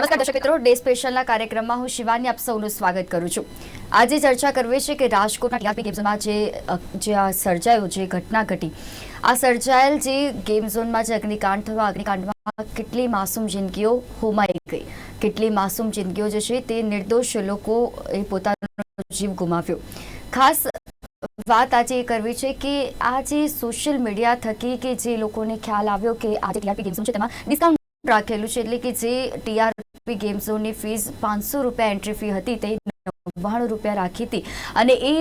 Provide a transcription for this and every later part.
નમસ્કાર દર્શક મિત્રો, ડે સ્પેશિયલના કાર્યક્રમમાં હું શિવાની આપ સૌનું સ્વાગત કરું છું. આજે ચર્ચા કરવી છે કે રાજકોટના ટીઆરપી ગેમ ઝોનમાં જે જે આ સર્જાયો, જે ઘટના ઘટી, આ સર્જાયેલ જે ગેમ ઝોનમાં જે અગ્નિકાંડ થયો અગ્નિકાંડમાં કેટલી માસૂમ જિંદગીઓ હોમાઈ ગઈ. કેટલી માસૂમ જિંદગીઓ જે છે તે નિર્દોષ લોકો એ પોતાનો જીવ ગુમાવ્યો. ખાસ વાત આજે એ કરવી છે કે આ જે સોશિયલ મીડિયા થકી કે જે લોકોને ખ્યાલ આવ્યો કે આજે ટીઆરપી ગેમ ઝોન છે તેમાં ડિસ્કાઉન્ટ રાખેલું છે એટલે કે જે ટીઆરપી ગેમ ઝોનની ફીસ પાંચસો રૂપિયા એન્ટ્રી ફી હતી તે નવ્વાણું રૂપિયા રાખી હતી. અને એ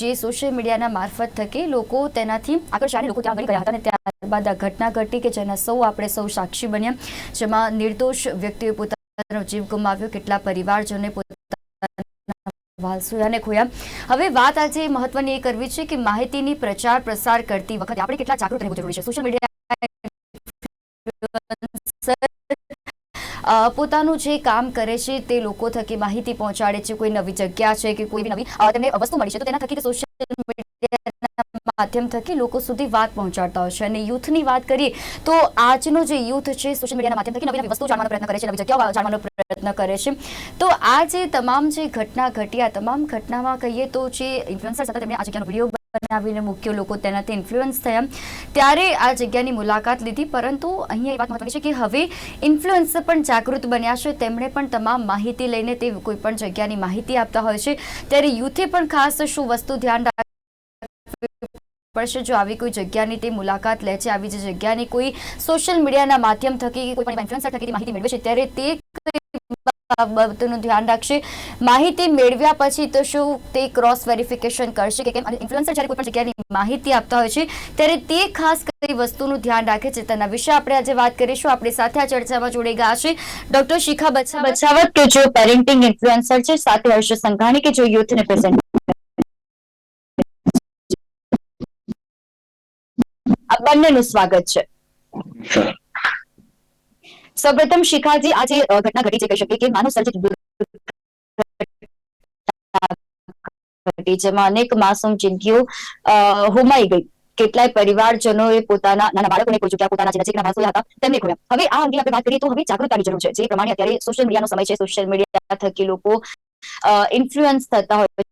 જે સોશિયલ મીડિયાના મારફત થકી લોકો તેનાથી આકર્ષાને લોકો ત્યાં આગળ ગયા હતા અને ત્યારબાદ આ ઘટના ઘટી કે જેના સૌ આપણે સૌ સાક્ષી બન્યા. જેમાં નિર્દોષ વ્યક્તિએ પોતાનો જીવ ગુમાવ્યો, કેટલા પરિવારજનોએ પોતાના વાલસુયાને ખોયા. હવે વાત આજે મહત્વની એ કરવી છે કે માહિતીની પ્રચાર પ્રસાર કરતી વખતે આપણે કેટલા જાગૃત રહેવું જરૂરી છે? સોશિયલ મીડિયા પોતાનું જે કામ કરે છે તે લોકો થકી માહિતી પહોંચાડે છે, કોઈ નવી જગ્યા છે કે કોઈ નવી તેમને વસ્તુ મળી છે, તો તેના થકી સોશિયલ મીડિયાના માધ્યમ થકી લોકો સુધી વાત પહોંચાડતા હોય છે. અને યુથની વાત કરીએ તો આજનો જે યુથ છે સોશિયલ મીડિયાના માધ્યમ થકી નવી નવી વસ્તુ જાણવાનો પ્રયત્ન કરે છે, નવી જગ્યાઓ જાણવાનો પ્રયત્ન કરે છે. તો આ જે તમામ જે ઘટના ઘટી તમામ ઘટનામાં કહીએ તો જે ઇન્ફ્લુએન્સર હતા, તેમણે આ જગ્યાનો વીડિયો બનાવીને મૂક્યો લોકો તેનાથી ઇન્ફ્લુઅન્સ થયા. ત્યારે આ જગ્યાની મુલાકાત લીધી. પરંતુ અહીંયા એ વાત મહત્વની છે કે હવે ઇન્ફ્લુએન્સર પણ જાગૃત બન્યા છે. તેમણે પણ તમામ માહિતી લઈને તે કોઈ પણ જગ્યાની માહિતી આપતા હોય છે. ત્યારે યુથે પણ ખાસ શું વસ્તુ ધ્યાન પડશે? જો આવી કોઈ જગ્યાની તે મુલાકાત લે છે, આવી જે જગ્યાની કોઈ સોશિયલ મીડિયાના માધ્યમ થકી કોઈ પણ ઇન્ફ્લુઅન્સર થકી માહિતી મેળવે છે, ત્યારે તે બાબતોનું ધ્યાન રાખશે. માહિતી મેળવ્યા પછી તો શું તે ક્રોસ વેરિફિકેશન કરશે કે કેમ? અને ઇન્ફ્લુએન્સર જ્યારે કોઈ પણ જગ્યાની માહિતી આપતા હોય છે, ત્યારે તે ખાસ કઈ વસ્તુનું ધ્યાન રાખે છે? તેના વિશે આપણે આજે વાત કરીશું. આપણી સાથે આ ચર્ચામાં જોડાઈ ગયા છે ડોક્ટર શિખા બચ્ચા બચાવત કે જો પેરેન્ટિંગ ઇન્ફ્લુઅન્સર છે, સાથે હર્ષ સંઘાણી કે જો યુથને પ્રેઝન્ટ આ બંનેનું સ્વાગત છે. સૌપ્રથમ શિખાજી અ, ઘટના ઘટી છે. કહી શકીએ કે માનવ સર્જિત જેમાં અનેક માસૂમ જિંદગીઓ હોમાઈ ગઈ. કેટલાય પરિવારજનોએ પોતાના નાના બાળકોને કોઈ ચૂક્યા પોતાના જે નજીકના વાસોયા હતા તેમને ખોયા. હવે આ અંગે આપણે વાત કરીએ તો હવે જાગૃતતાની જરૂર છે. જે પ્રમાણે અત્યારે સોશિયલ મીડિયાનો સમય છે. સોશિયલ મીડિયા થકી લોકો ઇન્ફ્લુઅન્સ થતા હોય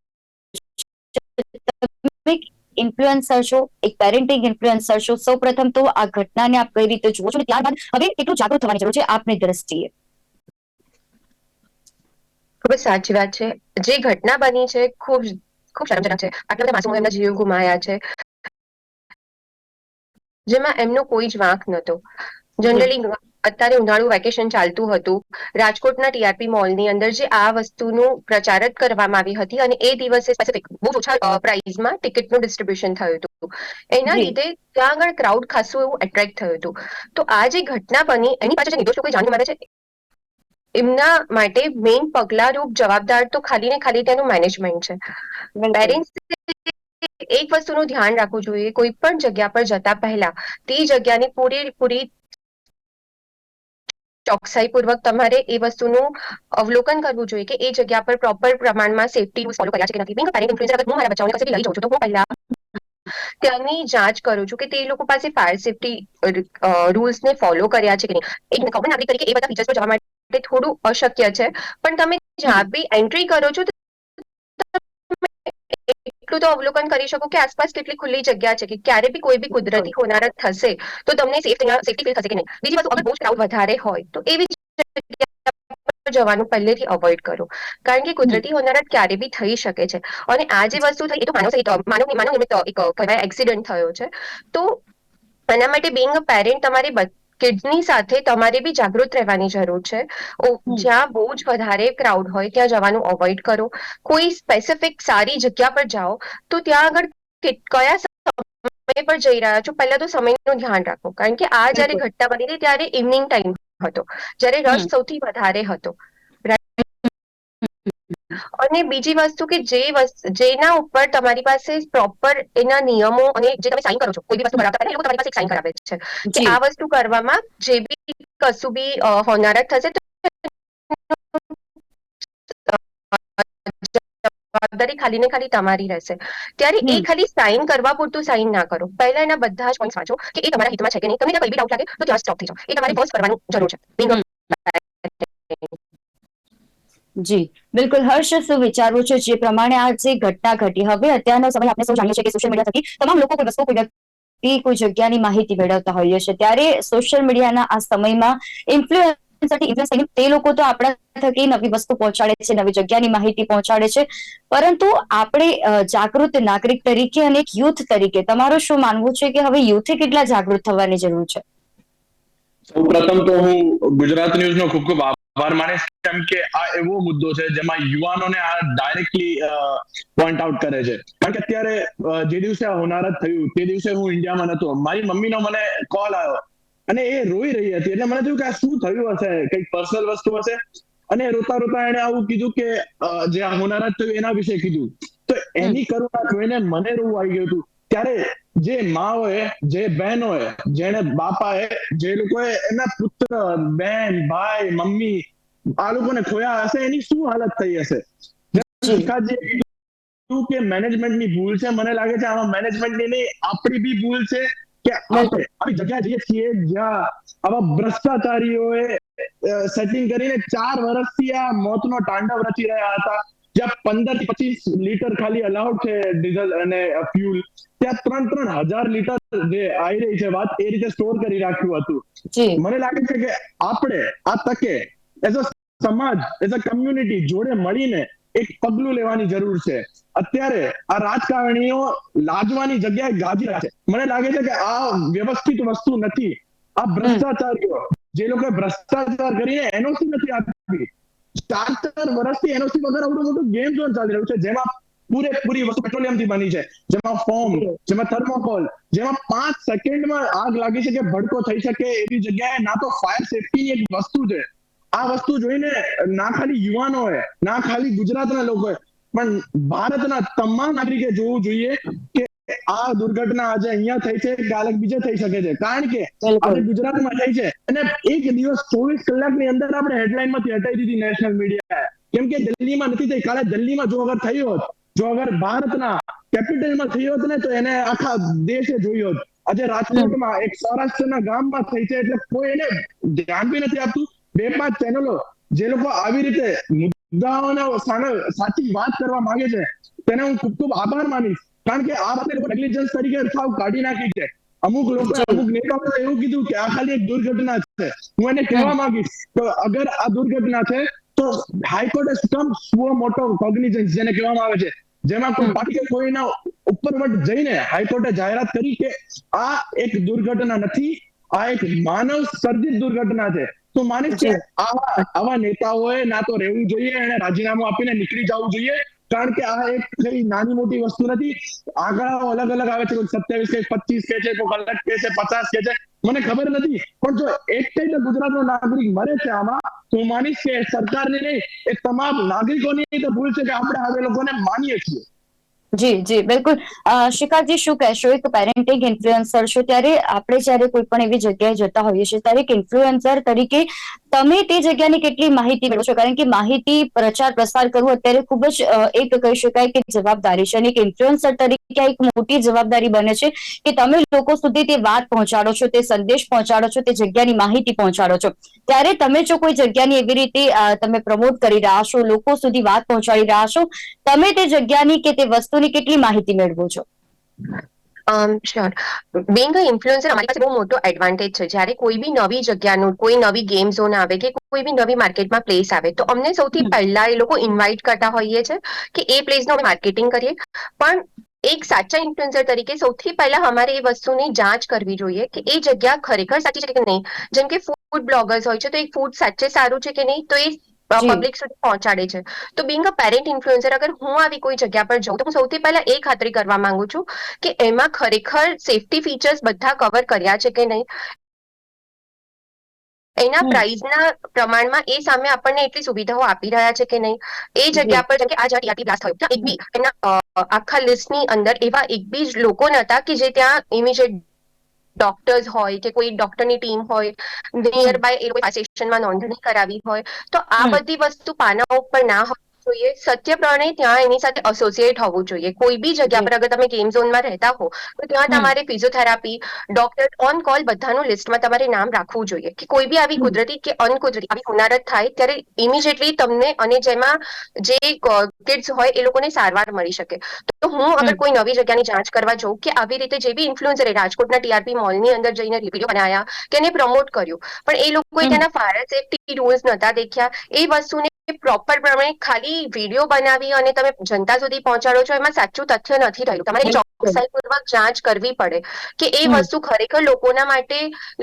ઇન્ફ્લુએન્સર છો એક પેરેન્ટિંગ ઇન્ફ્લુએન્સર છો સૌ પ્રથમ તો આ ઘટનાને આપ કઈ રીતે જુઓ છો અને ત્યારબાદ હવે કેટલું જાગૃત થવાની જરૂર છે આપની દ્રષ્ટિએ? ખૂબ જ સાચી વાત છે. જે ઘટના બની છે ખૂબ ખૂબ શરમજનક છે. આટલા બધા માસૂમો એમના જીવ ગુમાયા છે. જેમાં એમનો કોઈ જ વાંક નહોતો. જનરલી અત્યારે ઉનાળુ વેકેશન ચાલતું હતું. રાજકોટના ટીઆરપી મોલની અંદર જે આ વસ્તુનું પ્રચાર જ કરવામાં આવી હતી અને એ દિવસે સ્પેસિફિક બહુ ઓછા પ્રાઇઝમાં ટિકિટનું ડિસ્ટ્રીબ્યુશન થયું હતું. એના લીધે ત્યાં આગળ ક્રાઉડ ખાસું એવું એટ્રેક્ટ થયું હતું. તો આ જે ઘટના બની એની પાછળ જે નિર્દોષ લોકો જાણવા ગુમાવ્યા છે એમના માટે મેઇન પગલારૂપ જવાબદાર તો ખાલી ને ખાલી તેનું મેનેજમેન્ટ છે. પેરેન્ટ્સ એક વસ્તુનું ધ્યાન રાખવું જોઈએ. કોઈ પણ જગ્યા પર જતા પહેલા તે જગ્યાની પૂરેપૂરી ચોકસાઈપૂર્વક તમારે એ વસ્તુનું અવલોકન કરવું જોઈએ કે એ જગ્યા પર પ્રોપર પ્રમાણમાં સેફટી રૂલ્સ ફોલો કર્યા છે કે નથી. મારા બચ્ચાઓને કશે લઈ જાઉં છું. તો હું પહેલા ત્યાંની જાંચ કરું છું કે તે લોકો પાસે ફાયર સેફટી રૂલ્સને ફોલો કર્યા છે કે નહીં. એક કોમન નાગરિક તરીકે એ બધા ફીચર્સ જવા માટે થોડું અશક્ય છે. પણ તમે જ્યાં બી એન્ટ્રી કરો છો એટલું તો અવલોકન કરી શકો કે આસપાસ કેટલી ખુલ્લી જગ્યા છે કે ક્યારે બી કોઈ બી કુદરતી હોનારત થશે તો તમને સેફટી ફીલ થશે કે નહીં. બીજી વસ્તુ અગર બહુ ક્રાઉડ વધારે હોય તો એવી જવાનું પહેલેથી અવોઇડ કરો. કારણ કે કુદરતી હોનારત ક્યારે બી થઈ શકે છે. અને આ જે વસ્તુ થઈ એ તો માનવ સહિત માનવ માનવ નિમિત્ત એક કહેવાય એક્સિડન્ટ થયો છે. તો એના માટે બિંગ અ પેરેન્ટ તમારે કિડ્સની સાથે તમારે બી જાગૃત રહેવાની જરૂર છે. જ્યાં બહુ જ વધારે ક્રાઉડ હોય ત્યાં જવાનું અવોઇડ કરો. કોઈ સ્પેસિફિક સારી જગ્યા પર જાઓ તો ત્યાં આગળ કયા સમય પર જઈ રહ્યા છો પહેલા તો સમયનું ધ્યાન રાખો. કારણ કે આ જ્યારે ઘટના બની હતી ત્યારે ઇવનિંગ ટાઈમ હતો. જ્યારે રશ સૌથી વધારે હતો. અને બીજી વસ્તુ કે જે જેના ઉપર તમારી પાસે પ્રોપર એના નિયમો અને જે તમે સાઇન કરો છો કોઈ બી વસ્તુ બનાવતા પહેલા એ લોકો તમારી પાસે એક સાઇન કરાવે છે. કે આ વસ્તુ કરવામાં જે બી કશું બી હોનારત થશે તો જવાબદારી ખાલી ને ખાલી તમારી રહેશે. ત્યારે એ ખાલી સાઇન કરવા પૂરતું સાઇન ના કરો. પહેલા એના બધા જ પોઈન્ટ વાંચો કે એ તમારા હિતમાં છે કે નહીં. તમને કોઈ બી ડાઉટ લાગે તો ત્યાં સ્ટોપ થઈ જાઓ. એ તમારે ફર્સ્ટ કરવાની જરૂર છે. જી. બિલકુલ, હર્ષ, શું વિચારવું છે? જે પ્રમાણે આ જે ઘટના ઘટી, હવે અત્યારનો સમય આપણે સૌ જાણીએ છીએ કે સોશિયલ મીડિયા થકી તમામ લોકો કોઈ વસ્તુ, કોઈ વ્યક્તિ, કોઈ જગ્યાની માહિતી મેળવતા હોઈએ છે. ત્યારે સોશિયલ મીડિયાના આ સમયમાં ઇન્ફ્લુએન્સ તે લોકો તો આપણા થકી નવી વસ્તુ પહોંચાડે છે, નવી જગ્યાની માહિતી પહોંચાડે છે. પરંતુ આપણે જાગૃત નાગરિક તરીકે અને એક યુથ તરીકે તમારું શું માનવું છે કે હવે યુથે કેટલા જાગૃત થવાની જરૂર છે? સૌ પ્રથમ તો હું ગુજરાત ન્યૂઝ નો ખૂબ ખૂબ આભાર માનીશ કેમ કે આ એવો મુદ્દો છે જેમાં યુવાનોને આ ડાયરેક્ટલી પોઈન્ટ આઉટ કરે છે. કારણ કે અત્યારે જે દિવસે હોનાર હોનારત થયું તે દિવસે હું ઇન્ડિયામાં નતો. મારી મમ્મીનો મને કોલ આવ્યો. અને એ રોઈ રહી હતી. એટલે મને થયું કે આ શું થયું હશે? કંઈક પર્સનલ વસ્તુ હશે? અને રોતા રોતા એને આવું કીધું કે જે આ હોનારત થયું એના વિશે કીધું. તો એની કરુણા જોઈને મને રોવું આવી ગયું હતું. ત્યારે જે માઓએ જે બહેનોએ જેને બાપાએ જે લોકોએ એના પુત્ર બહેન ભાઈ મમ્મી આ લોકોને ખોયા હશે એની શું હાલત થઈ હશે? કે મેનેજમેન્ટની ભૂલ છે? મને લાગે છે આમાં મેનેજમેન્ટની નહીં આપણી બી ભૂલ છે કે આપણે આવી જગ્યા જઈએ છીએ જ્યાં આવા ભ્રષ્ટાચારીઓએ સેટિંગ કરીને ચાર વર્ષથી આ મોતનો તાંડવ રચી રહ્યા હતા. જ્યાં પંદર પચીસ લીટર ખાલી અલાઉડ છે ડીઝલ અને ફ્યુલ ત્યાં ત્રણ ત્રણ હજાર લીટર જે આવી રહી છે વાત એ રીતે સ્ટોર કરી રાખ્યું હતું. મને લાગે છે કે આપણે આ તકે એઝ અ સમાજ એઝ અ કમ્યુનિટી જોડે મળીને એક પગલું લેવાની જરૂર છે. અત્યારે આ રાજકારણીઓ લાજવાની જગ્યાએ ગાજી છે મને લાગે છે કે આ વ્યવસ્થિત વસ્તુ નથી. આ ભ્રષ્ટાચારીઓ જે લોકોએ ભ્રષ્ટાચાર કરીને એનઓસી નથી આપી? ચાર વર્ષથી એનઓસી વગર આવડું મોટું ગેમ ઝોન ચાલી રહ્યું છે, જેમાં પૂરેપૂરી વસ્તુ પેટ્રોલિયમથી બની છે, જેમાં ફોર્મ જેમાં થર્મોકોલ જેમાં પાંચ સેકન્ડમાં આગ લાગી શકે ભડકો થઈ શકે એવી જગ્યાએ ના તો ફાયર સેફટીની એક વસ્તુ છે. આ વસ્તુ જોઈને ના ખાલી યુવાનોએ, ના ખાલી ગુજરાતના લોકોએ, પણ ભારતના તમામ નાગરિકે જોવું જોઈએ આ દુર્ઘટના આજે અહીંયા થઈ છે કાલે બીજે થઈ શકે છે. કારણ કે આપણે ગુજરાતમાં થઈ છે અને એક દિવસ ચોવીસ કલાકની અંદર આપણે હેડલાઇનમાંથી હટાવી દીધી નેશનલ મીડિયા કેમ કે દિલ્હીમાં નથી થઈ. કાલે દિલ્હીમાં જો અગર થઈ હોત જો અગર ભારતના કેપિટલમાં થઈ હોત ને તો એને આખા દેશે જોયું હોત. આજે રાજકોટમાં એક સૌરાષ્ટ્રના ગામમાં થઈ છે એટલે કોઈ એને ધ્યાન બી નથી આપતું. બે પાંચ ચેનલો જે લોકો આવી રીતે મુદ્દાઓને સામે સાચી વાત કરવા માંગે છે તેને હું ખૂબ ખૂબ આભાર માનીશ. કારણ કે આ વાતને નેગ્લિજન્સ તરીકે સાવ કાઢી નાખી છે. અમુક લોકો અમુક નેતાઓએ એવું કીધું કે આ ખાલી એક દુર્ઘટના છે. હું એને કહેવા માંગીશ તો અગર આ દુર્ઘટના છે તો હાઈકોર્ટે સ્ટમ્પ સુઓ મોટો કોગ્નિઝન્સ જેને કહેવામાં આવે છે. જેમાં કોઈ બાકી કોઈના ઉપરવટ જઈને હાઈકોર્ટે જાહેરાત કરી કે આ એક દુર્ઘટના નથી આ એક માનવ સર્જિત દુર્ઘટના છે. તો માને કે આવા આવા નેતાઓએ ના તો રહેવું જોઈએ એને રાજીનામું આપીને નીકળી જવું જોઈએ. કારણ કે આ એક કઈ નાની મોટી વસ્તુ નથી. આંકડાઓ અલગ અલગ આવે છે. કોઈ સત્યાવીસ કે પચીસ કે છે, કોઈ અલગ કે છે, પચાસ કે છે. મને ખબર નથી. પણ જો એક કઈ ગુજરાતનો નાગરિક મરે છે આમાં, તો હું માનીશ કે સરકારની નહીં, એ તમામ નાગરિકોની તો ભૂલ છે કે આપણે હવે લોકોને માનીએ છીએ. જી જી, બિલકુલ. શિખાજી શું કહેશો? એક પેરેન્ટિંગ ઇન્ફ્લુએન્સર છો. ત્યારે આપણે જ્યારે કોઈ પણ એવી જગ્યાએ જતા હોઈએ છીએ, ત્યારે એક ઇન્ફ્લુએન્સર તરીકે તમે તે જગ્યાની કેટલી માહિતી મેળવો છો? કારણ કે માહિતી પ્રચાર પ્રસાર કરવું અત્યારે ખૂબ જ એક કહી શકાય કે જવાબદારી છે અને એક ઇન્ફ્લુઅન્સર તરીકે એક મોટી જવાબદારી બને છે કે તમે લોકો સુધી તે વાત પહોંચાડો છો, તે સંદેશ પહોંચાડો છો, તે જગ્યાની માહિતી પહોંચાડો છો. ત્યારે તમે જો કોઈ જગ્યાની એવી રીતે તમે પ્રમોટ કરી રહ્યા છો, લોકો સુધી વાત પહોંચાડી રહ્યા છો, તમે તે જગ્યાની કે તે વસ્તુની કેટલી માહિતી મેળવો છો? Um sure being a influencer અમારી પાસે બહુ મોટો એડવાન્ટેજ છે જ્યારે કોઈ બી નવી જગ્યાનું કોઈ નવી ગેમ ઝોન આવે કે કોઈ બી નવી માર્કેટમાં પ્લેસ આવે તો અમને સૌથી. પહેલા એ લોકો ઇન્વાઇટ કરતા હોઈએ છે કે એ પ્લેસનું અમે માર્કેટિંગ કરીએ પણ એક સાચા ઇન્ફ્લુએન્સર તરીકે સૌથી પહેલા અમારે એ વસ્તુની જાંચ કરવી જોઈએ કે એ જગ્યા ખરેખર સાચી છે કે નહીં જેમ કે ફૂડ બ્લોગર્સ હોય છે તો એ ફૂડ સાચે સારું છે કે નહીં તો એ. પબ્લિક સુધી પહોંચાડે છે. તો બિંગ અ પેરેન્ટ ઇન્ફ્લુએન્સર અગર હું આવી કોઈ જગ્યા પર જાઉં તો હું સૌથી પહેલા એ ખાતરી કરવા માંગુ છું કે એમાં ખરેખર સેફટી ફીચર્સ બધા કવર કર્યા છે કે નહીં? એના. પ્રાઇઝના પ્રમાણમાં એ સામે આપણને એટલી સુવિધાઓ આપી રહ્યા છે કે નહીં? એ જગ્યા પર જેમ કે આ જ્યાં બ્લાસ્ટ થયું એક બી એના આખા લિસ્ટની અંદર એવા એક બી જ લોકો નતા કે જે ત્યાં ઇમિજિએટ ડોક્ટર્સ હોય કે કોઈ ડોક્ટરની ટીમ હોય નિયર બાય એ લોકો સ્ટેશનમાં નોંધણી કરાવી હોય તો આ બધી વસ્તુ પાના ઉપર ના હોય જોઈએ. સત્ય પ્રણય ત્યાં એની સાથે એસોસિએટ હોવું જોઈએ. કોઈ બી જગ્યા પર અગર તમે ગેમ ઝોનમાં રહેતા હો તો ત્યાં તમારે ફિઝિયોથેરાપી ડોક્ટર ઓન કોલ બધાનું લિસ્ટમાં તમારે નામ રાખવું જોઈએ. કે કોઈ બી આવી કુદરતી કે અનકુદરતી આવી હોનારત થાય ત્યારે ઇમિજિએટલી તમને અને જેમાં જે કિડ્સ હોય એ લોકોને સારવાર મળી શકે. તો હું અગર કોઈ નવી જગ્યાની જાંચ કરવા જાઉં કે આવી રીતે જે બી ઇન્ફ્લુઅન્સર રાજકોટના ટીઆરપી મોલની અંદર જઈને રિવ્યુ બનાયા કે એને પ્રમોટ કર્યું. પણ એ લોકોએ તેના ફાયર સેફટી રૂલ્સ નતા દેખ્યા. એ વસ્તુને પ્રોપર પ્રમાણે ખાલી વીડિયો બનાવી અને તમે જનતા સુધી પહોંચાડો છો એમાં સાચું તથ્ય નથી રહ્યું. તમારે. ચોકસાઈપૂર્વક જાંચ કરવી પડે કે એ વસ્તુ ખરેખર લોકોના માટે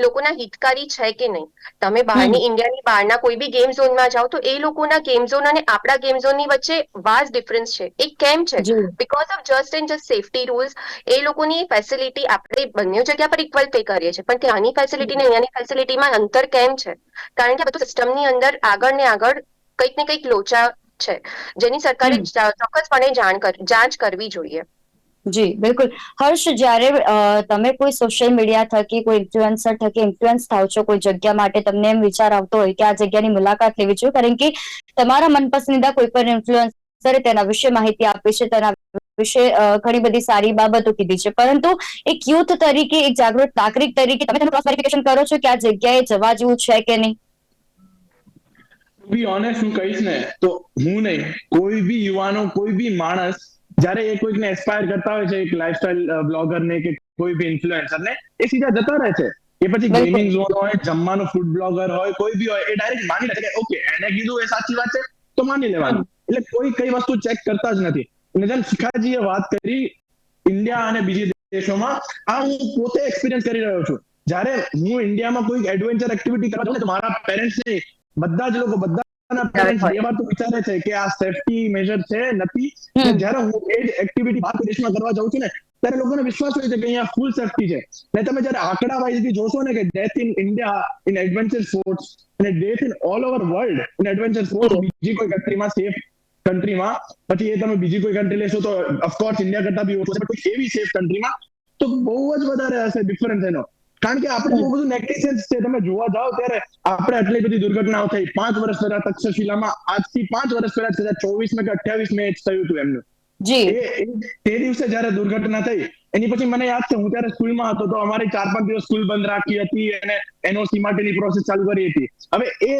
લોકોના હિતકારી છે કે નહીં. તમે બહારની ઇન્ડિયાની બહારના કોઈ બી ગેમ ઝોનમાં જાઓ તો એ લોકોના ગેમ ઝોન અને આપણા ગેમ ઝોનની વચ્ચે વાસ ડિફરન્સ છે. એ કેમ છે? Because of just and just safety rules એ લોકોની ફેસિલિટી આપણે બંને જગ્યા પર ઇક્વલ પે કરીએ છીએ. પણ ત્યાંની ફેસિલિટી ને અહીંયાની ફેસિલિટીમાં અંતર કેમ છે? કારણ કે આ બધું સિસ્ટમની અંદર આગળ ને આગળ કંઈક ને કંઈક લોચા છે. જેની સરકારે ચોક્કસપણે જાંચ કરવી જોઈએ. જી બિલકુલ. હર્ષ જ્યારે તમે કોઈ સોશિયલ મીડિયા થકી કોઈ ઇન્ફ્લુએન્સર થકી ઇન્ફ્લુઅન્સ થાવ છો કોઈ જગ્યા માટે તમને એમ વિચાર આવતો હોય કે આ જગ્યાની મુલાકાત લેવી જોઈએ કારણ કે તમારા મનપસંદીદા કોઈ પણ ઇન્ફ્લુઅન્સરે તેના વિશે માહિતી આપી છે તેના વિશે ઘણી બધી સારી બાબતો કીધી છે. પરંતુ એક યુથ તરીકે એક જાગૃત નાગરિક તરીકે તમે તેનું ક્રોસ વેરિફિકેશન કરો છો કે આ જગ્યાએ જવા જેવું છે કે નહીં? બી ઓનેસ્ટ હું કહીશ ને તો હું નહીં. કોઈ બી યુવાનો કોઈ બી માણસ જ્યારે એ કોઈકને એસ્પાયર કરતા હોય છે એક લાઈફસ્ટાઈલ બ્લોગર ને કે કોઈ બી ઇન્ફ્લુએન્સર ને એ સીધા જતા રહે છે. એ પછી ગેમિંગ ઝોન હોય જમવાનું ફૂડ બ્લોગર હોય કોઈ બી હોય એ ડાયરેક્ટ માની લે કે ઓકે એને કીધું એ સાચી વાત છે તો માની લેવાનું. એટલે કોઈ કઈ વસ્તુ ચેક કરતા જ નથી. અને જેમ શિખાજીએ વાત કરી ઇન્ડિયા અને બીજી દેશોમાં આ હું પોતે એક્સપિરિયન્સ કરી રહ્યો છું. જ્યારે હું ઇન્ડિયામાં કોઈ એડવેન્ચર એક્ટિવિટી કરવા જાઉં તો મારા પેરેન્ટ્સ બધા જ લોકો બધા પેરેન્ટ્સ તો વિચારે છે કે આ સેફટી મેજર છે નથી. જ્યારે હું એ જ એક્ટિવિટી ભારત દેશમાં કરવા જાઉં છું ને ત્યારે લોકોને વિશ્વાસ હોય છે કે અહીંયા ફૂલ સેફટી છે. ને તમે જ્યારે આંકડા જોશો ને કે death in India in adventure sports અને death in all over world in adventure sports બીજી કોઈ કન્ટ્રીમાં સેફ કન્ટ્રીમાં પછી એ તમે બીજી કોઈ કન્ટ્રી લેશો તો ઓફકોર્સ ઇન્ડિયા કરતા બી ઓછું છે પણ એવી સેફ કન્ટ્રીમાં તો બહુ જ વધારે હશે ડિફરન્સ એનો. કારણ કે આપણે બહુ બધું નેગ્લિજન્સ છે. તમે જોવા જાઓ ત્યારે આપણે આટલી બધી દુર્ઘટનાઓ થઈ. પાંચ વર્ષ પહેલા તક્ષશિલામાં આજથી પાંચ વર્ષ પહેલા કદાચ ચોવીસ કે અઠ્યાવીસ મેચ થયું હતું એમનું. જી. તે દિવસે જયારે દુર્ઘટના થઈ એની પછી મને યાદ છે હું ત્યારે સ્કૂલમાં હતો તો અમારી ચાર પાંચ દિવસ સ્કૂલ બંધ રાખી હતી અને એનઓસી માટેની પ્રોસેસ ચાલુ કરી હતી. હવે એ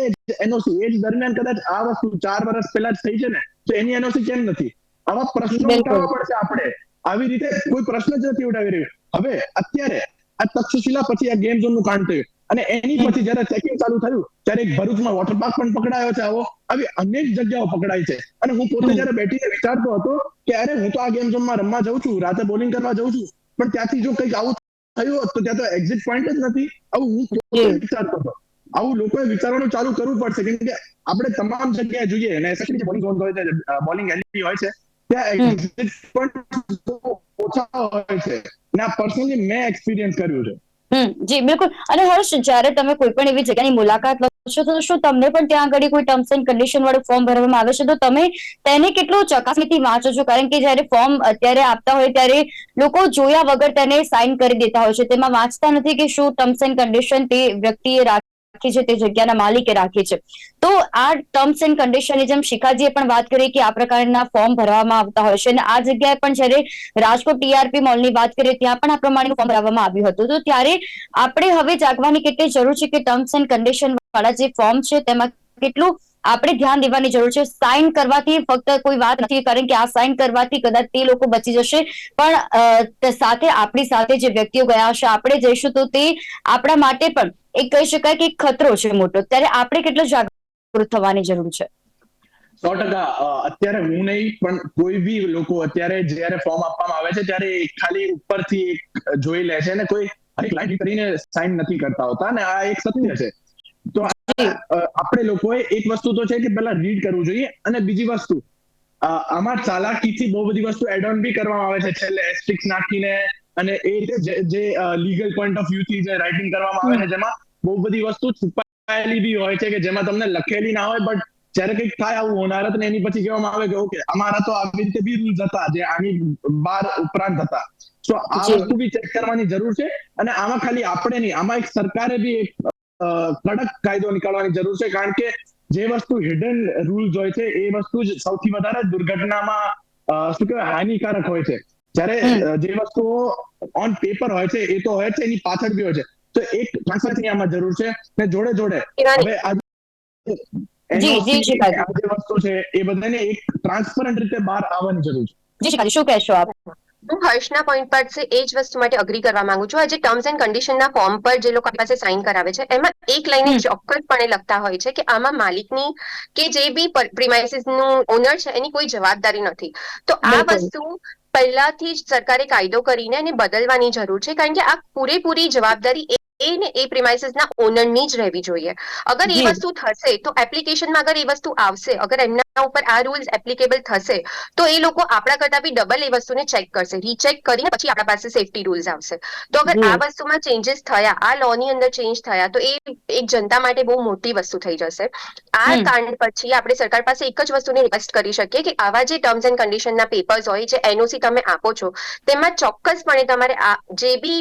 એનઓસી એ જ દરમિયાન કદાચ આ વસ્તુ ચાર વર્ષ પહેલા જ થઈ છે ને તો એની એનઓસી કેમ નથી? આવા પ્રશ્નો. ઉઠાવવા પડશે આપણે. આવી રીતે કોઈ પ્રશ્ન જ નથી ઉઠાવી રહ્યું. હવે અત્યારે આ તક્ષશિલા પછી આ ગેમ ઝોનનું કાંડ થયું. અને એની પછી જયારે ચેકિંગ ચાલુ થયું ત્યારે એક ભરૂચમાં વોટર પાર્ક પણ પકડાયો છે આવો. આવી અનેક જગ્યાઓ પકડાઈ છે. અને હું પોતે જયારે બેઠીને વિચારતો હતો કે અરે હું તો આ ગેમ ઝોનમાં રમવા જાઉં છું રાતે બોલિંગ કરવા જઉં છું પણ ત્યાંથી જો કંઈક આવું થયું હોત તો ત્યાં તો એક્ઝિટ પોઈન્ટ જ નથી. આવું હું પોતે વિચારતો હતો. આવું લોકોએ વિચારવાનું ચાલુ કરવું પડશે. કેમ કે આપણે તમામ જગ્યાએ જોઈએ અને બોલિંગ ઝોન હોય છે બોલિંગ એલી હોય છે ત્યાં એક્ઝિટ ઓછા હોય છે. ના પર્સનલી મેં એક્સપિરિયન્સ કર્યું છે. જી બિલકુલ. અને હર્ષ જ્યારે તમે કોઈ પણ એવી જગ્યાની મુલાકાત લો છો તો શું તમને પણ ત્યાં આગળ કોઈ ટર્મ્સ એન્ડ કન્ડિશન વાળું ફોર્મ ભરવામાં આવે છે? તો તમે તેને કેટલું ચકાસણીથી વાંચો છો? કારણ કે જ્યારે ફોર્મ અત્યારે આપતા હોય ત્યારે લોકો જોયા વગર તેને સાઇન કરી દેતા હોય છે. તેમાં વાંચતા નથી કે શું ટર્મ્સ એન્ડ કન્ડિશન તે વ્યક્તિએ રાખી છે, તે જગ્યાના માલિકે રાખી છે. તો આ ટર્મ્સ એન્ડ કન્ડિશનની જેમ શિખાજીએ પણ વાત કરી કે આ પ્રકારના ફોર્મ ભરવામાં આવતા હોય છે અને આ જગ્યાએ પણ જ્યારે રાજકોટ ટીઆરપી મોલની વાત કરીએ, ત્યાં પણ આ પ્રમાણેનું ફોર્મ ભરવામાં આવ્યું હતું. તો ત્યારે આપણે હવે જાગવાની કેટલી જરૂર છે કે ટર્મ્સ એન્ડ કન્ડિશન વાળા જે ફોર્મ છે, તેમાં કેટલું આપણે ધ્યાન દેવાની જરૂર છે? સાઇન કરવાથી ફક્ત કોઈ વાત નથી, કારણ કે આ સાઇન કરવાથી કદાચ તે લોકો બચી જશે. પણ સાથે આપણી સાથે જે વ્યક્તિઓ ગયા હશે, આપણે જઈશું તો તે આપણા માટે પણ એક કહી શકાય કે ખતરો છે મોટો. ત્યારે આપણે કેટલો જાગૃત થવાની જરૂર છે? સો ટકા. અત્યારે હું નહીં, પણ કોઈ બી લોકો અત્યારે જયારે ફોર્મ આપવામાં આવે છે, ત્યારે ખાલી ઉપરથી જોઈ લે છે અને કોઈ હરેક લાઈન કરીને સાઇન નથી કરતા હોતા અને આ એક સત્ય છે. તો આપણે લોકોએ એક વસ્તુ તો છે કે પહેલા રીડ કરવું જોઈએ અને બીજી વસ્તુ આમાં ચાલાકીથી બહુ બધી વસ્તુ એડ ઓન બી કરવામાં આવે છે. છેલ્લે એસ્ટ્રિક્સ નાખીને અને એ જે- લીગલ પોઈન્ટ ઓફ વ્યૂ થી જે રાઇટિંગ કરવામાં આવે છે, જેમાં બહુ બધી વસ્તુ છુપાયેલી બી હોય છે કે જેમાં તમને લખેલી ના હોય બટ જ્યારે કંઈક થાય આવું હોનારત ને એની પછી કહેવામાં આવે કે ઓકે અમારા તો આવી રીતે બી રૂલ્સ હતા જે આની બાર ઉપરાંત હતા. તો આ વસ્તુ બી ચેક કરવાની જરૂર છે અને આમાં ખાલી આપણે નહીં આમાં એક સરકારે બી એક કડક કાયદો નીકાળવાની જરૂર છે કારણ કે જે વસ્તુ હિડન રૂલ્સ હોય છે એ વસ્તુ જ સૌથી વધારે દુર્ઘટનામાં શું કહેવાય હાનિકારક હોય છે. જ્યારે જે વસ્તુઓ ઓન પેપર હોય છે એ તો હોય છે એની પાછળ બી હોય છે. તો એક ટ્રાન્સપરન્સી આમાં જરૂર છે ને જોડે જોડે. હવે જી, જી, NOC જે વસ્તુ છે એ બધાને એક ટ્રાન્સપરન્ટ રીતે બહાર આવવાની જરૂર છે. જી શિખાજી શું કહેશો આપ? હું હર્ષના પોઈન્ટ પર છે એ જ વસ્તુ માટે અગ્રી કરવા માંગુ છું. આજે ટર્મ્સ એન્ડ કન્ડિશનના ફોર્મ પર જે લોકો પાસે સાઇન કરાવે છે એમાં એક લાઈને ચોક્કસપણે લખતા હોય છે કે આમાં માલિકની કે જે બી પ્રિમાઇસીસનું ઓનર છે એની કોઈ જવાબદારી નથી. તો આ વસ્તુ પહેલાથી જ સરકારે કાયદો કરીને એને બદલવાની જરૂર છે કારણ કે આ પૂરેપૂરી જવાબદારી એ ને એ પ્રિમાઇસીસના ઓનરની જ રહેવી જોઈએ. અગર એ વસ્તુ થશે તો એપ્લિકેશનમાં અગર એ વસ્તુ આવશે અગર એમના ઉપર આ રૂલ્સ એપ્લિકેબલ થશે તો એ લોકો આપણા કરતા બી ડબલ એ વસ્તુને ચેક કરશે. રીચેક કરીને પછી આપણા પાસે સેફટી રૂલ્સ આવશે. તો અગર આ વસ્તુમાં ચેન્જીસ થયા આ લો ની અંદર ચેન્જ થયા તો એ એક જનતા માટે બહુ મોટી વસ્તુ થઈ જશે. આ કારણ કાંડ પછી આપણે સરકાર પાસે એક જ વસ્તુની રિક્વેસ્ટ કરી શકીએ કે આવા જે ટર્મ્સ એન્ડ કન્ડિશનના પેપર્સ હોય જે એનઓસી તમે આપો છો તેમાં ચોક્કસપણે તમારે આ જે બી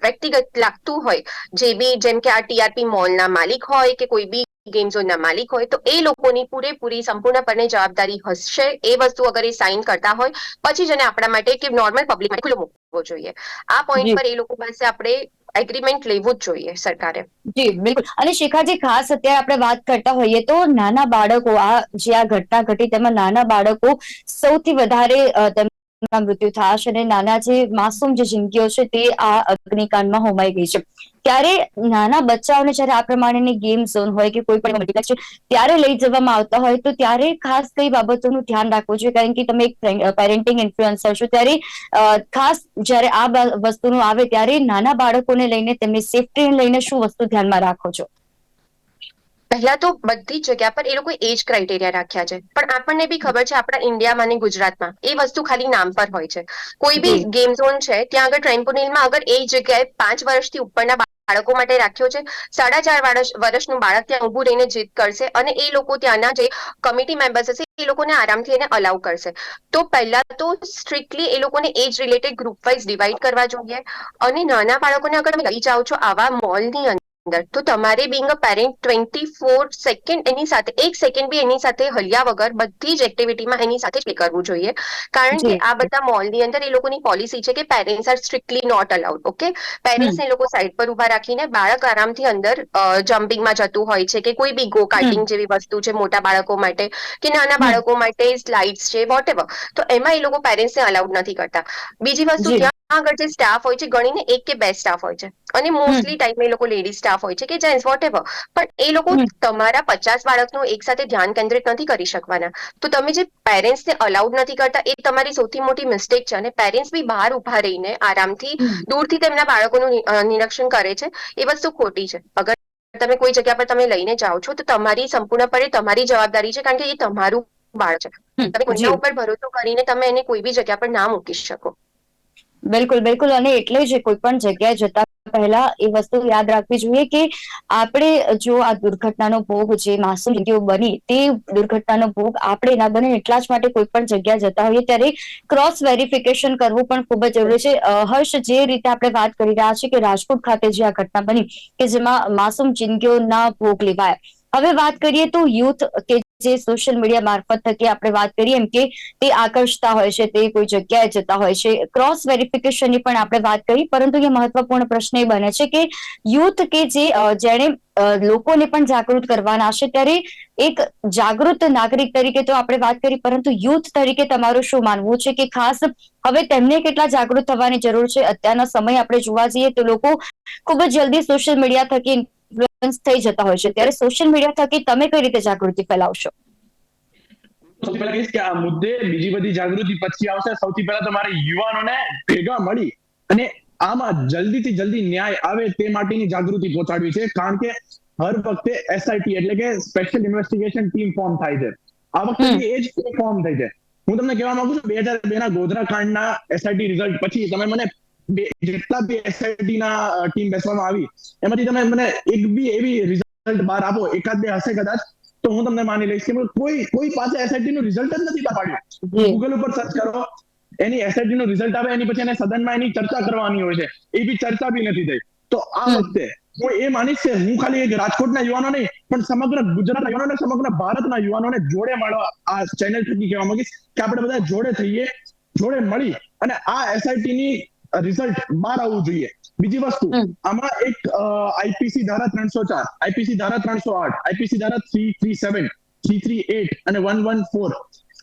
વ્યક્તિગત લાગતું હોય જે બી જેમ કે આ ટીઆરપી મોલના માલિક હોય કે કોઈ બી ગેમ ઝોનના માલિક હોય તો એ લોકોની પૂરેપૂરી સંપૂર્ણપણે જવાબદારી હશે. એ વસ્તુ અગર એ સાઇન કરતા હોય પછી જ એને આપણા માટે કે નોર્મલ પબ્લિક માટે ખુલ્લો મૂકવો જોઈએ. આ. પોઈન્ટ પર એ લોકો પાસે આપણે એગ્રીમેન્ટ લેવું જ જોઈએ સરકારે. જી બિલકુલ. અને શિખાજી ખાસ અત્યારે આપણે વાત કરતા હોઈએ તો નાના બાળકો આ જે આ ઘટના ઘટી તેમાં નાના બાળકો સૌથી વધારે તેમના મૃત્યુ થયા છે અને નાના જે માસૂમ જે જિંદગીઓ છે તે આ અગ્નિકાંડમાં હોમાઈ ગઈ છે. ત્યારે નાના બચ્ચાઓને જ્યારે આ પ્રમાણેની ગેમ ઝોન હોય કે કોઈ પણ મલ્ટીપ્લેક્સ છે, ત્યારે લઈ જવામાં આવતા હોય તો ત્યારે ખાસ કઈ બાબતોનું ધ્યાન રાખવું જોઈએ? કારણ કે તમે એક પેરેન્ટિંગ ઇન્ફ્લુઅન્સર છો, ત્યારે ખાસ જ્યારે આ વસ્તુનું આવે ત્યારે નાના બાળકોને લઈને, તેમની સેફટીને લઈને શું વસ્તુ ધ્યાનમાં રાખો છો? પહેલા તો બધી જગ્યા પર એ લોકો એજ ક્રાઇટેરિયા રાખ્યા છે. પણ આપણને બી ખબર છે આપણા ઇન્ડિયામાં અને ગુજરાતમાં એ વસ્તુ ખાલી નામ પર હોય છે. કોઈ બી ગેમ ઝોન છે ત્યાં આગળ ટ્રેમ્પોનિલમાં અગર એ જગ્યાએ પાંચ વર્ષથી ઉપરના બાળકો માટે રાખ્યો છે સાડા ચાર વર્ષ વર્ષનું બાળક ત્યાં ઊભું રહીને જીત કરશે અને એ લોકો ત્યાંના જે કમિટી મેમ્બર્સ હશે એ લોકોને આરામથી એને અલાઉ કરશે. તો પહેલા તો સ્ટ્રિક્ટલી એ લોકોને age related group wise divide કરવા જોઈએ અને નાના બાળકોને અગર તમે લઈ જાઓ છો આવા મોલની અંદર તો તમારે being a parent twenty four second એની સાથે એક સેકન્ડ બી એની સાથે હલ્યા વગર બધી જ એક્ટિવિટીમાં એની સાથે જ કરવું જોઈએ. કારણ કે આ બધા મોલની અંદર એ લોકોની પોલિસી છે કે parents are strictly not allowed okay parents એ લોકો સાઈડ પર ઊભા રાખીને બાળક આરામથી અંદર જમ્પિંગમાં જતું હોય છે કે કોઈ બી ગો કાર્ટિંગ જેવી વસ્તુ છે મોટા બાળકો માટે કે નાના બાળકો માટે સ્લાઇડ્સ છે વોટ તો એમાં એ લોકો પેરેન્ટ્સને અલાઉડ નથી કરતા. બીજી વસ્તુ આગળ જે સ્ટાફ હોય છે ગણીને એક કે બે સ્ટાફ હોય છે. અને મોસ્ટલી ટાઈમ એ લોકો લેડીઝ સ્ટાફ હોય છે કે જેન્ટ્સ વોટ પણ એ લોકો તમારા પચાસ બાળકનું એક સાથે ધ્યાન કેન્દ્રિત નથી કરી શકવાના. તો તમે જે પેરેન્ટ્સને અલાઉડ નથી કરતા એ તમારી સૌથી મોટી મિસ્ટેક છે. અને પેરેન્ટ્સ બી બહાર ઊભા રહીને આરામથી દૂરથી તેમના બાળકોનું નિરીક્ષણ કરે છે એ વસ્તુ ખોટી છે. અગર તમે કોઈ જગ્યા પર તમે લઈને જાઓ છો તો તમારી સંપૂર્ણપણે તમારી જવાબદારી છે કારણ કે એ તમારું બાળક છે. તમે કોઈના ઉપર ભરોસો કરીને તમે એને કોઈ બી જગ્યા પર ના મૂકી શકો. બિલકુલ બિલકુલ. અને એટલે જ કોઈ પણ જગ્યાએ જતા પહેલા એ વસ્તુ યાદ રાખવી જોઈએ કે આપણે જો આ દુર્ઘટનાનો ભોગ જે માસૂમ જિંદગીઓ બની તે દુર્ઘટનાનો ભોગ આપણે ના બને એટલા જ માટે કોઈ પણ જગ્યા જતા હોઈએ ત્યારે ક્રોસ વેરિફિકેશન કરવું પણ ખૂબ જ જરૂરી છે. હર્ષ, જે રીતે આપણે વાત કરી રહ્યા છીએ કે રાજકોટ ખાતે જે આ ઘટના બની કે જેમાં માસૂમ જિંદગીઓના ભોગ લેવાયા. હવે વાત કરીએ તો યુથ કે જે સોશિયલ મીડિયા મારફત થકી આપણે વાત કરીએ એમ કે તે આકર્ષતા હોય છે, તે કોઈ જગ્યાએ જતા હોય છે. ક્રોસ વેરિફિકેશનની પણ આપણે વાત કરી, પરંતુ એ મહત્વપૂર્ણ પ્રશ્ન એ બને છે કે યુથ કે જે જેણે લોકોને પણ જાગૃત કરવાના છે ત્યારે એક જાગૃત નાગરિક તરીકે તો આપણે વાત કરી, પરંતુ યુથ તરીકે તમારું શું માનવું છે કે ખાસ હવે તેમને કેટલા જાગૃત થવાની જરૂર છે? અત્યારના સમય આપણે જોવા જઈએ તો લોકો ખૂબ જ જલ્દી સોશિયલ મીડિયા થકી થઈ જતા હોય છે. ત્યારે સોશિયલ મીડિયા થકી તમે કઈ રીતે જાગૃતિ ફેલાવશો? સૌથી પહેલા કહીશ કે આ મુદ્દે બીજી બધી જાગૃતિ પછી આવશે. સૌથી પહેલા તમારે યુવાનોને ભેગા મળી અને આમાં જલ્દીથી જલ્દી ન્યાય આવે તે માટેની જાગૃતિ પહોંચાડવી છે. કારણ કે હર વખતે એસઆઈટી એટલે કે સ્પેશિયલ ઇન્વેસ્ટિગેશન ટીમ ફોર્મ થાય છે. આ વખતે એ જ ફોર્મ થઈ છે. હું તમને કહેવા માંગુ છું બે હજાર બે ના ગોધરા કાંડના એસઆઈટી રિઝલ્ટ પછી તમે મને બે જેટલા બી એસઆઈટી ના ટીમ બેસવામાં આવી એમાંથી તમે મને એક બી એવી રિઝલ્ટ બહાર આપો એકાદ બે હશે કદાચ તો હું તમને માની લઈશ કે કોઈ કોઈ પાસે એસઆઈટી નું રિઝલ્ટ જ નથી પાડ્યું. ગૂગલ ઉપર સર્ચ કરો એની એસઆઈટી નું રિઝલ્ટ આવે એની પછી એને સદનમાં એની ચર્ચા કરવાની હોય છે એ બી ચર્ચા બી નથી થઈ. તો આ વખતે હું એ માનીશ કે હું ખાલી એક રાજકોટના યુવાનો નહીં પણ સમગ્ર ગુજરાતના યુવાનોને સમગ્ર ભારતના યુવાનોને જોડે મળવા આ ચેનલ થકી કહેવા માંગીશ કે આપણે બધા જોડે થઈએ જોડે મળી અને આ એસઆઈટી ની રિઝલ્ટ બહાર આવવું જોઈએ. બીજી વસ્તુ આમાં એક આઈપીસી ધારા ત્રણસો ચાર આઈપીસી ધારા ત્રણસો આઠ આઈપીસી ધારા three three seven three three eight અને વન વન ફોર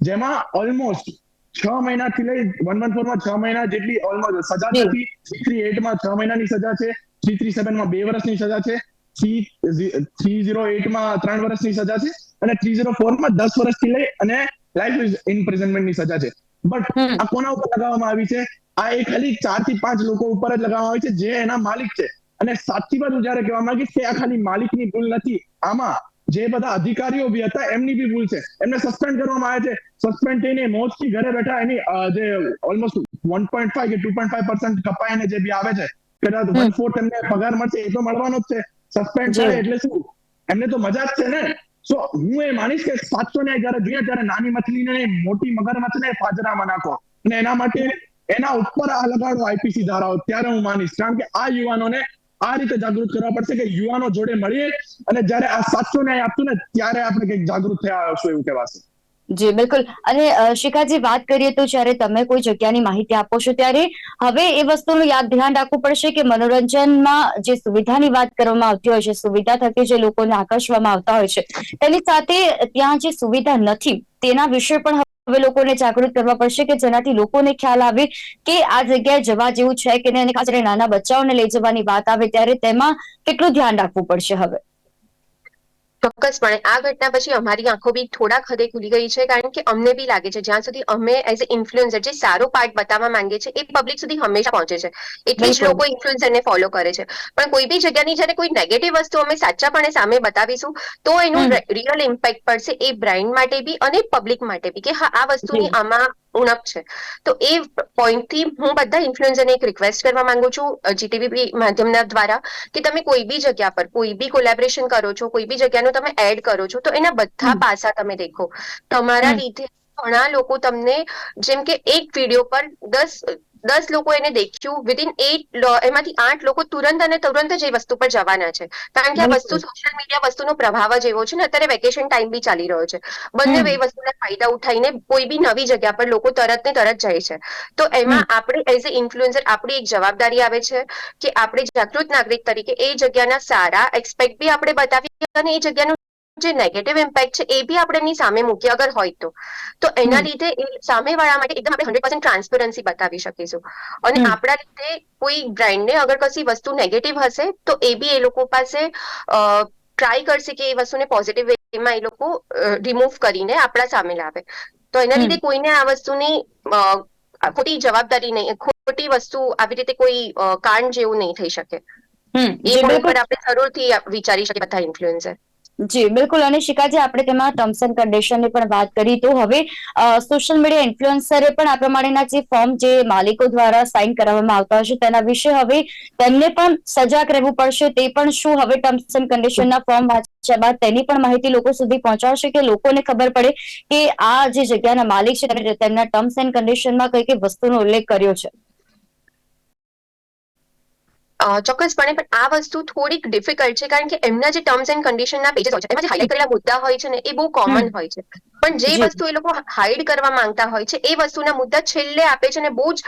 જેમાં ઓલમોસ્ટ છ મહિનાથી લઈ વન વન ફોરમાં છ મહિના જેટલી ઓલમોસ્ટ સજા. નથી થ્રી થ્રી એટમાં છ મહિનાની સજા છે થ્રી થ્રી સેવનમાં બે વર્ષની સજા છે થ્રી ઝીરો એટમાં ત્રણ વર્ષની સજા છે અને થ્રી ઝીરો ફોરમાં દસ વર્ષથી લઈ અને લાઈફ ઇમ્પ્રિઝનમેન્ટની સજા છે. બટ આ કોના ઉપર લગાવવામાં આવી છે? આ એક ખાલી ચારથી પાંચ લોકો ઉપર જ લગાવવામાં આવી છે જે એના માલિક છે. અને સાચી વાત હું જયારે કહેવા માંગીશ કે આ ખાલી માલિકની ભૂલ નથી આમાં જે બધા અધિકારીઓ બી હતા એમની બી ભૂલ છે. એમને સસ્પેન્ડ કરવામાં આવે છે. સસ્પેન્ડ થઈને મોજથી ઘરે બેઠા એની જે ઓલમોસ્ટ વન પોઈન્ટ ફાઈવ કે ટુ પોઈન્ટ ફાઈવ પર્સન્ટ કપાઈને જે બી આવે છે કદાચ વન ફોર્થ એમને પગાર મળશે એ તો મળવાનો જ છે. સસ્પેન્ડ. થાય એટલે શું? એમને તો મજા જ છે ને? સો હું એ માનીશ કે સાચો ન્યાય જયારે જોઈએ ત્યારે નાની મછલીને મોટી મગરમચ્છને ફાજરામાં નાખો. અને એના માટે એના ઉપર આ લગાડો આઈપીસી ધારાઓ, ત્યારે હું માનીશ. કારણ કે આ યુવાનોને આ રીતે જાગૃત કરવા પડશે કે યુવાનો જોડે મળીએ અને જયારે આ સાચો ન્યાય આપતું ને, ત્યારે આપણે કંઈક જાગૃત થયા હશું એવું કહેવાશે. જી, બિલકુલ. અને શિખાજી, વાત કરીએ તો જ્યારે તમે કોઈ જગ્યાની માહિતી આપો છો, ત્યારે હવે એ વસ્તુનું યાદ ધ્યાન રાખવું પડશે કે મનોરંજનમાં જે સુવિધાની વાત કરવામાં આવતી હોય છે, સુવિધા થકી જે લોકોને આકર્ષવામાં આવતા હોય છે, તેની સાથે ત્યાં જે સુવિધા નથી, તેના વિશે પણ હવે લોકોને જાગૃત કરવા પડશે કે જેનાથી લોકોને ખ્યાલ આવે કે આ જગ્યાએ જવા જેવું છે કે નહીં, અને ખાસ નાના બચ્ચાઓને લઈ જવાની વાત આવે ત્યારે તેમાં કેટલું ધ્યાન રાખવું પડશે હવે? ચોક્કસપણે. આ ઘટના પછી અમારી આંખો બી થોડાક હદે ખુલી ગઈ છે કારણ કે અમને બી લાગે છે જ્યાં સુધી અમે એઝ એ ઇન્ફ્લુએન્સર જે સારો પાર્ટ બતાવવા માંગે છે એ પબ્લિક સુધી હંમેશા પહોંચે છે. એટલે જ. લોકો ઇન્ફ્લુએન્સરને ફોલો કરે છે. પણ કોઈ બી જગ્યાની જ્યારે કોઈ નેગેટિવ વસ્તુ અમે સાચાપણે સામે બતાવીશું તો એનું રિયલ ઇમ્પેક્ટ પડશે એ બ્રાન્ડ માટે બી અને પબ્લિક માટે બી કે હા આ વસ્તુની આમાં ઉણપ છે. તો એ પોઈન્ટથી હું બધા ઇન્ફ્લુએન્સરને એક રિક્વેસ્ટ કરવા માંગુ છું જીટીવી માધ્યમના દ્વારા કે તમે કોઈ બી જગ્યા પર કોઈ બી કોલેબરેશન કરો છો કોઈ બી જગ્યાનું તમે એડ કરો છો તો એના બધા. પાસા તમે દેખો. તમારા લીધે ઘણા લોકો તમને જેમ કે એક વીડિયો પર દસ દસ લોકો એને દેખ્યું. વિધિન એટ એમાંથી આઠ લોકો તુરંત અને તુરંત જ એ વસ્તુ પર જવાના છે. કારણ કે આ વસ્તુ સોશિયલ મીડિયા વસ્તુનો પ્રભાવ જ એવો છે ને અત્યારે વેકેશન ટાઈમ બી ચાલી રહ્યો છે. બંને એ વસ્તુના ફાયદા ઉઠાઈને કોઈ બી નવી જગ્યા પર લોકો તરત ને તરત જાય છે. તો એમાં આપણે એઝ એ ઇન્ફ્લુએન્સર આપણી એક જવાબદારી આવે છે કે આપણે જાગૃત નાગરિક તરીકે એ જગ્યાના સારા એક્સપેક્ટ બી આપણે બતાવીએ અને એ જગ્યાનું જે નેગેટિવ ઇમ્પેક્ટ છે એ બી આપણે એની સામે મૂકી અગર હોય તો. તો એના લીધે એ સામેવાળા માટે એકદમ આપણે હંડ્રેડ પર્સન્ટ ટ્રાન્સપરન્સી બતાવી શકીશું. અને આપણા લીધે કોઈ બ્રાન્ડને અગર કશી વસ્તુ નેગેટિવ હશે તો એ બી એ લોકો પાસે ટ્રાય કરશે કે એ વસ્તુને પોઝિટિવ વેમાં એ લોકો રિમૂવ કરીને આપણા સામે લાવે. તો એના લીધે કોઈને આ વસ્તુની ખોટી જવાબદારી નહીં ખોટી વસ્તુ આવી રીતે કોઈ કારણ કાંડ જેવું નહીં થઈ શકે. એ પર આપણે જરૂરથી વિચારી શકીએ બધા ઇન્ફ્લુએન્સર જી, બિલકુલ. અને શિકાજી આપણે તેમાં ટર્મ્સ એન્ડ કન્ડિશનની પણ વાત કરી તો હવે સોશિયલ મીડિયા ઇન્ફ્લુઅન્સરે પણ આ પ્રમાણેના જે ફોર્મ જે માલિકો દ્વારા સાઇન કરાવવામાં આવતા હશે તેના વિશે હવે તેમને પણ સજાગ રહેવું પડશે. તે પણ શું હવે ટર્મ્સ એન્ડ કન્ડિશનના ફોર્મ વાંચ્યા બાદ તેની પણ માહિતી લોકો સુધી પહોંચાડશે કે લોકોને ખબર પડે કે આ જે જગ્યાના માલિક છે તેમના ટર્મ્સ એન્ડ કન્ડિશનમાં કઈ કઈ વસ્તુનો ઉલ્લેખ કર્યો છે? ચોક્કસપણે પણ આ વસ્તુ થોડીક ડિફિકલ્ટ છે કારણ કે એમના જે ટર્મ્સ એન્ડ કન્ડિશનના પેजेस હોય છે એમાં જે હાઇલાઇટ કરેલા મુદ્દા હોય છે ને એ બહુ કોમન હોય છે. પણ જે વસ્તુ એ લોકો હાઇડ કરવા માંગતા હોય છે એ વસ્તુના મુદ્દા છેલ્લે આપે છે ને બહુ જ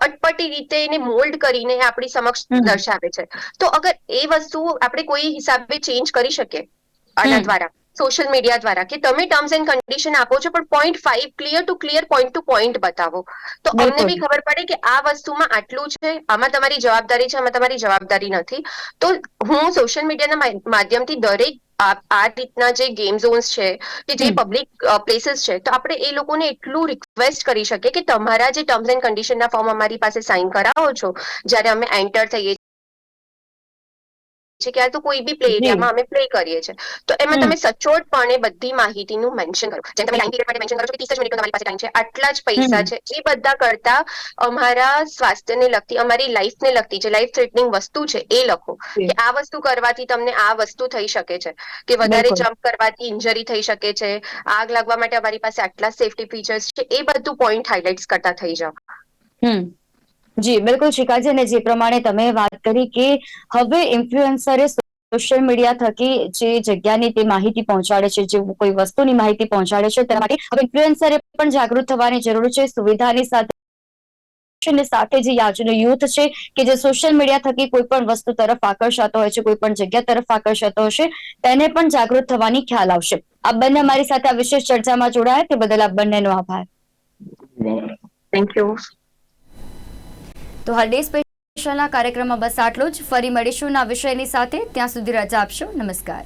અટપટી રીતે એને મોલ્ડ કરીને આપણી સમક્ષ દર્શાવે છે. તો અગર એ વસ્તુ આપણે કોઈ હિસાબે ચેન્જ કરી શકીએ આના દ્વારા સોશિયલ મીડિયા દ્વારા કે તમે ટર્મ્સ એન્ડ કન્ડિશન આપો છો પણ point five clear two clear point two point બતાવો. તો અમને બી ખબર પડે કે આ વસ્તુમાં આટલું છે આમાં તમારી જવાબદારી છે આમાં તમારી જવાબદારી નથી. તો હું સોશિયલ મીડિયાના માધ્યમથી દરેક આ રીતના જે ગેમ ઝોન્સ છે કે જે પબ્લિક પ્લેસીસ છે તો આપણે એ લોકોને એટલું રિક્વેસ્ટ કરી શકીએ કે તમારા જે ટર્મ્સ એન્ડ કન્ડિશનના ફોર્મ અમારી પાસે સાઇન કરાવો છો. જ્યારે અમે એન્ટર થઈએ છે કે આ તો કોઈ બી પ્લે. એરિયામાં અમે પ્લે કરીએ છીએ. તો એમાં તમે સચોટપણે બધી માહિતીનું મેન્શન કરો. જેમ તમે લાઈન પીરિયડ માટે મેન્શન કરો છો કે 30 જ મિનિટનો તમારી પાસે ટાઈમ છે. આટલા જ પૈસા છે. એ બધા કરતા અમારા સ્વાસ્થ્યને લગતી અમારી લાઈફને લગતી જે લાઈફ થ્રેટનિંગ વસ્તુ છે એ લખો. કે આ વસ્તુ કરવાથી તમને આ વસ્તુ થઈ શકે છે. કે વધારે જમ્પ કરવાથી ઇન્જરી થઈ શકે છે. આગ લાગવા માટે અમારી પાસે આટલા સેફટી ફીચર્સ છે. એ બધું પોઈન્ટ હાઇલાઇટ્સ કરતા થઈ જાઓ. હમ. જી, બિલકુલ શ્રીકાજી અને જે પ્રમાણે તમે વાત કરી કે હવે ઇન્ફ્લુએન્સરે સોશિયલ મીડિયા થકી જે જગ્યાની તે માહિતી પહોંચાડે છે, જે કોઈ વસ્તુની માહિતી પહોંચાડે છે, તેના માટે હવે ઇન્ફ્લુએન્સરે પણ જાગૃત થવાની જરૂર છે, સુવિધાની સાથે સાથે જે આજનો યુથ છે કે જે સોશિયલ મીડિયા થકી કોઈ પણ વસ્તુ તરફ આકર્ષાતો હોય છે, કોઈ પણ જગ્યા તરફ આકર્ષાતો હશે, તેને પણ જાગૃત થવાની ખ્યાલ આવશે. આ બંને અમારી સાથે આ વિશેષ ચર્ચામાં જોડાયા, તે બદલ આપ બંનેનો આભાર. થેન્ક યુ તો હાલ ડે સ્પેશિયલના કાર્યક્રમમાં બસ આટલું જ. ફરી મળીશું ના વિષયની સાથે. ત્યાં સુધી રજા આપશો. નમસ્કાર.